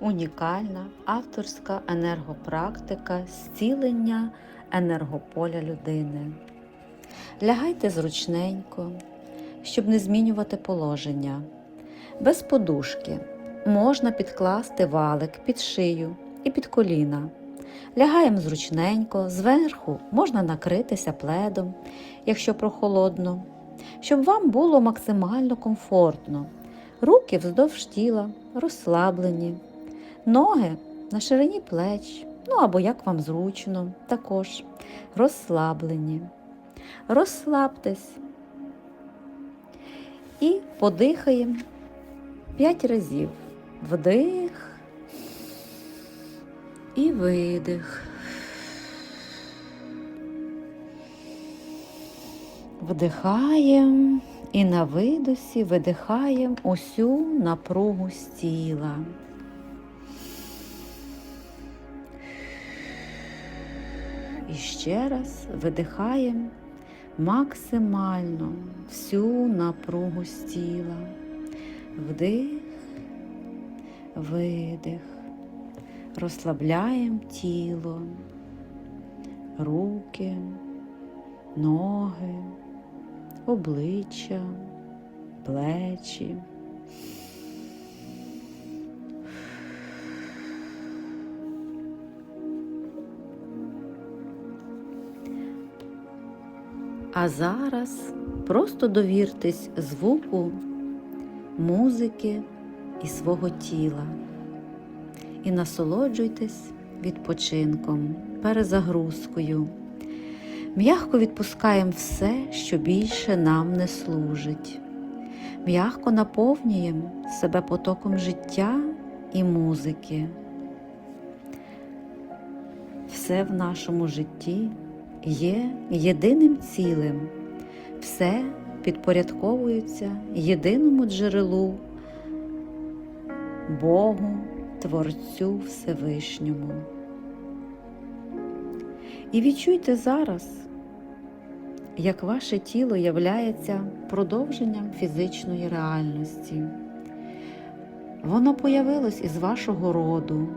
унікальна авторська енергопрактика зцілення енергополя людини. Лягайте зручненько, щоб не змінювати положення. Без подушки можна підкласти валик під шию і під коліна. Лягаємо зручненько, зверху можна накритися пледом, якщо прохолодно, щоб вам було максимально комфортно. Руки вздовж тіла, розслаблені, ноги на ширині плеч, ну або як вам зручно, також розслаблені. Розслабтесь і подихаємо 5 разів. Вдих і видих. Вдихаємо і на видосі видихаємо усю напругу з тіла. Ще раз видихаємо максимально всю напругу з тіла. Вдих, видих. Розслабляємо тіло, руки, ноги, обличчя, плечі. А зараз просто довіртесь звуку музики і свого тіла і насолоджуйтесь відпочинком, перезагрузкою. М'ягко відпускаємо все, що більше нам не служить. М'ягко наповнюємо себе потоком життя і музики. Все в нашому житті є єдиним цілим, все підпорядковується єдиному джерелу, Богу, Творцю Всевишньому. І відчуйте зараз, як ваше тіло являється продовженням фізичної реальності. Воно появилось із вашого роду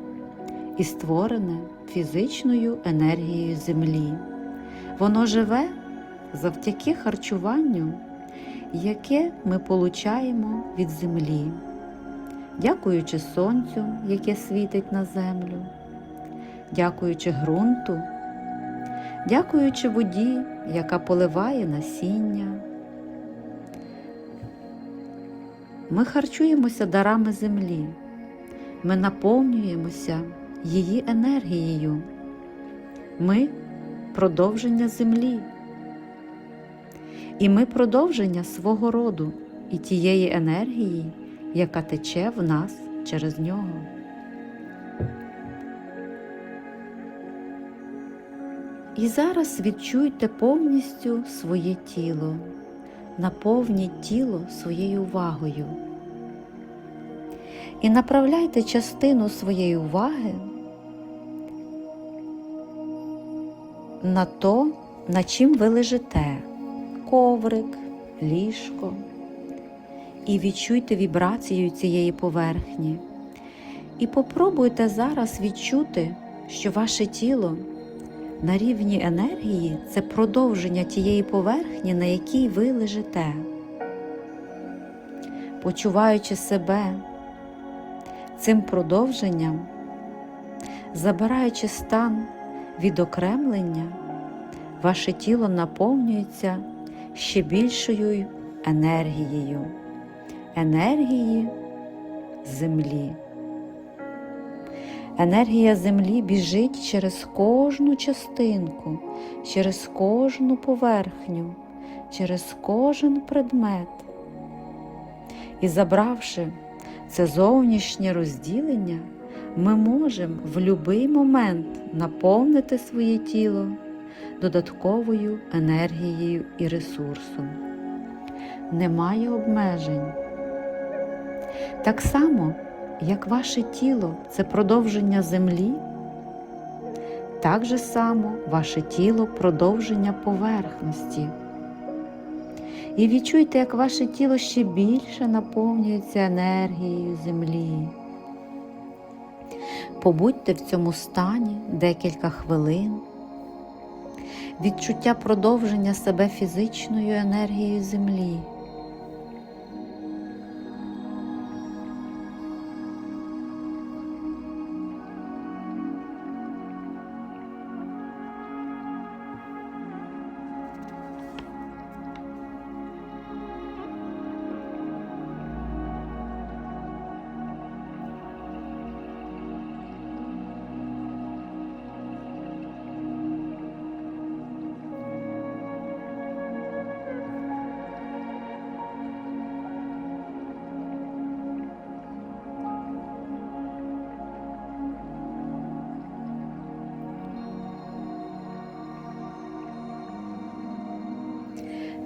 і створене фізичною енергією Землі. Воно живе завдяки харчуванню, яке ми получаємо від землі, дякуючи сонцю, яке світить на землю, дякуючи ґрунту, дякуючи воді, яка поливає насіння. Ми харчуємося дарами землі, ми наповнюємося її енергією. Ми продовження землі. І ми продовження свого роду і тієї енергії, яка тече в нас через нього. І зараз відчуйте повністю своє тіло, наповніть тіло своєю увагою. І направляйте частину своєї уваги на то, на чим ви лежите коврик, ліжко. І відчуйте вібрацію цієї поверхні. І попробуйте зараз відчути, що ваше тіло на рівні енергії це продовження тієї поверхні, на якій ви лежите, почуваючи себе цим продовженням, забираючи стан відокремлення, ваше тіло наповнюється ще більшою енергією, енергії землі. Енергія землі біжить через кожну частинку, через кожну поверхню, через кожен предмет. І забравши це зовнішнє розділення, ми можемо в будь-який момент наповнити своє тіло додатковою енергією і ресурсом. Немає обмежень. Так само, як ваше тіло це продовження землі, так же само ваше тіло продовження поверхності. І відчуйте, як ваше тіло ще більше наповнюється енергією землі. Побудьте в цьому стані декілька хвилин. Відчуття продовження себе фізичною енергією землі.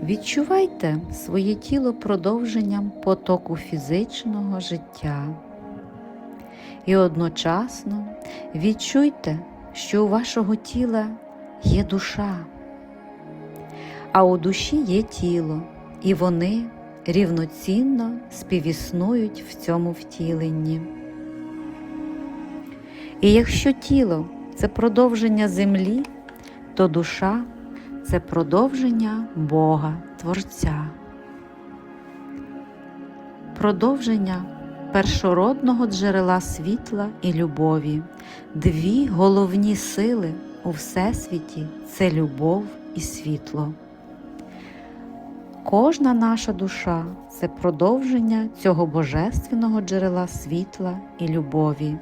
Відчувайте своє тіло продовженням потоку фізичного життя. І одночасно відчуйте, що у вашого тіла є душа, а у душі є тіло, і вони рівноцінно співіснують в цьому втіленні. І якщо тіло це продовження землі, то душа це продовження Бога, Творця, продовження першородного джерела світла і любові, дві головні сили у Всесвіті це любов і світло. Кожна наша душа це продовження цього божественного джерела світла і любові.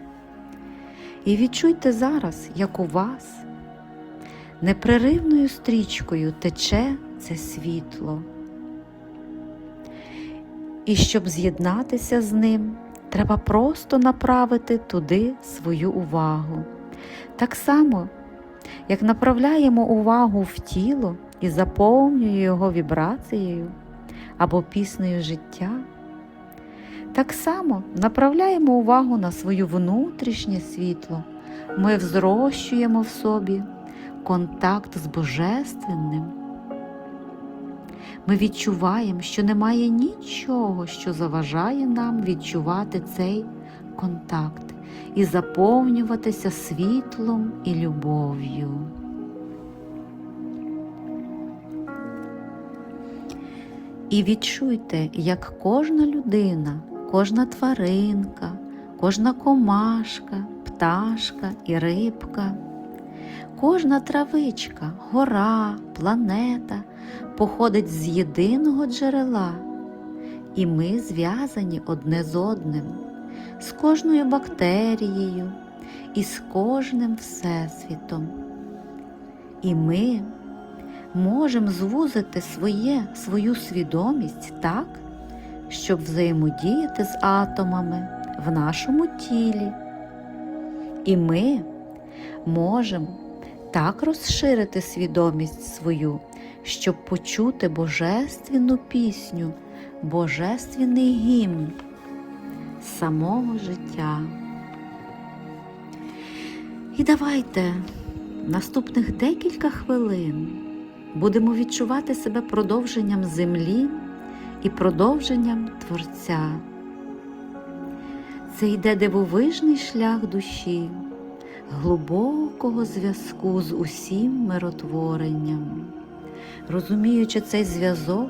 І відчуйте зараз, як у вас непреривною стрічкою тече це світло. І щоб з'єднатися з ним, треба просто направити туди свою увагу. Так само, як направляємо увагу в тіло і заповнюємо його вібрацією або піснею життя, так само направляємо увагу на своє внутрішнє світло, ми взрощуємо в собі контакт з Божественним. Ми відчуваємо, що немає нічого, що заважає нам відчувати цей контакт і заповнюватися світлом і любов'ю. І відчуйте, як кожна людина, кожна тваринка, кожна комашка, пташка і рибка, кожна травичка, гора, планета походить з єдиного джерела, і ми зв'язані одне з одним, з кожною бактерією і з кожним всесвітом. І ми можемо звузити своє, свою свідомість так, щоб взаємодіяти з атомами в нашому тілі. І ми можемо так розширити свідомість свою, щоб почути божественну пісню, божественний гімн самого життя. І давайте наступних декілька хвилин будемо відчувати себе продовженням землі і продовженням Творця. Це йде дивовижний шлях душі, глибокого зв'язку з усім миротворенням. Розуміючи цей зв'язок,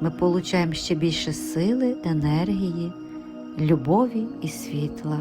ми получаємо ще більше сили, енергії, любові і світла.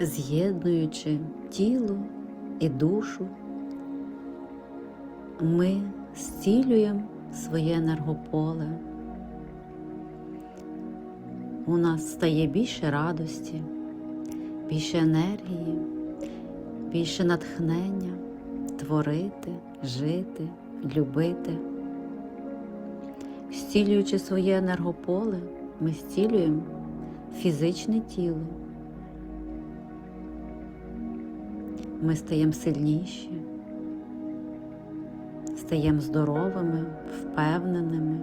З'єднуючи тіло і душу, ми зцілюємо своє енергополе. У нас стає більше радості, більше енергії, більше натхнення творити, жити, любити. Зцілюючи своє енергополе, ми зцілюємо фізичне тіло. Ми стаємо сильніші, стаємо здоровими, впевненими,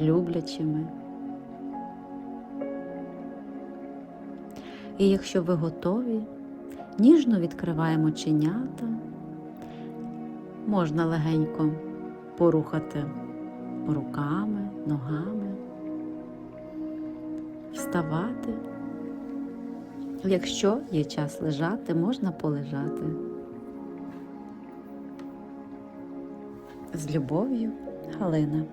люблячими. І якщо ви готові, ніжно відкриваємо чинята, можна легенько порухати руками, ногами, вставати. Якщо є час лежати, можна полежати. З любов'ю, Галина.